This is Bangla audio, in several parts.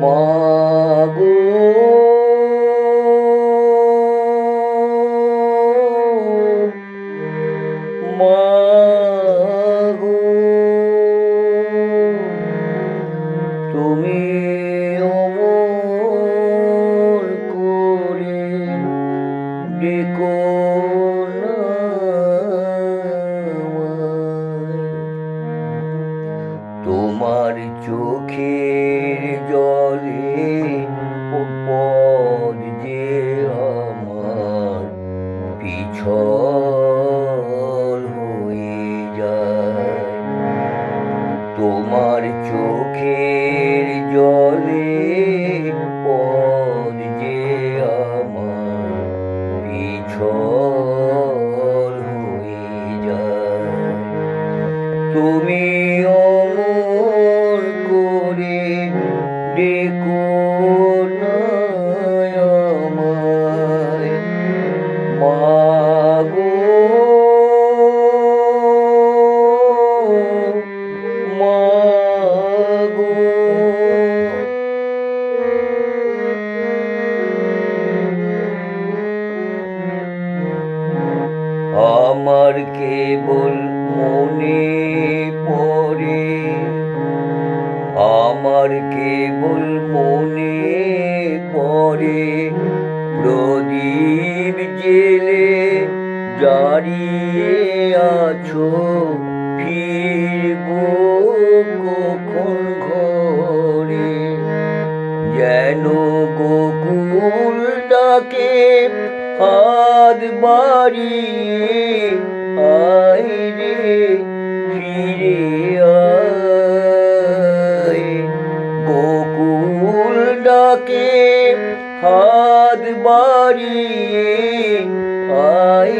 মাগো। মাগো। তুমি তোমার চোখের জলে পদ যে আমার পিছল হয়ে যায় তোমার চোখের কেবল মনে পড়ে। আমার কেবল মনে পড়ে। প্রদীপ জেলে দাঁড়িয়ে আছো, ফিরব কখন ঘরে? যেন গোকুল ডাকে হাত বাড়িয়ে হাত বাড়িয়ে আয়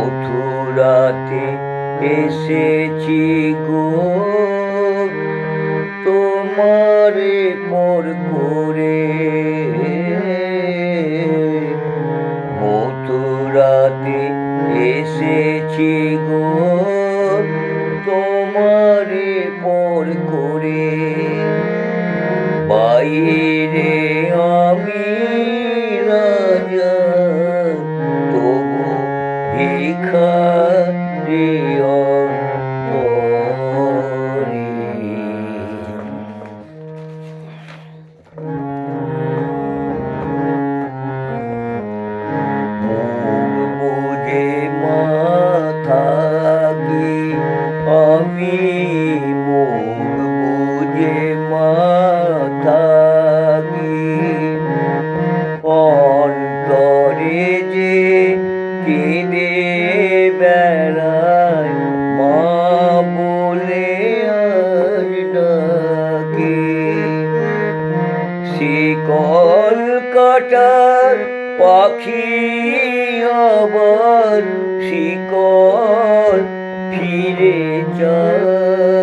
মথুরাতে এসেছি গো। তোমারে পর করে মথুরাতে এসেছি গো। বাইরে বেড়ায় মা বলে ডাকে। শিকল কাটার পাখি আবার শিকল ফিরে যায়।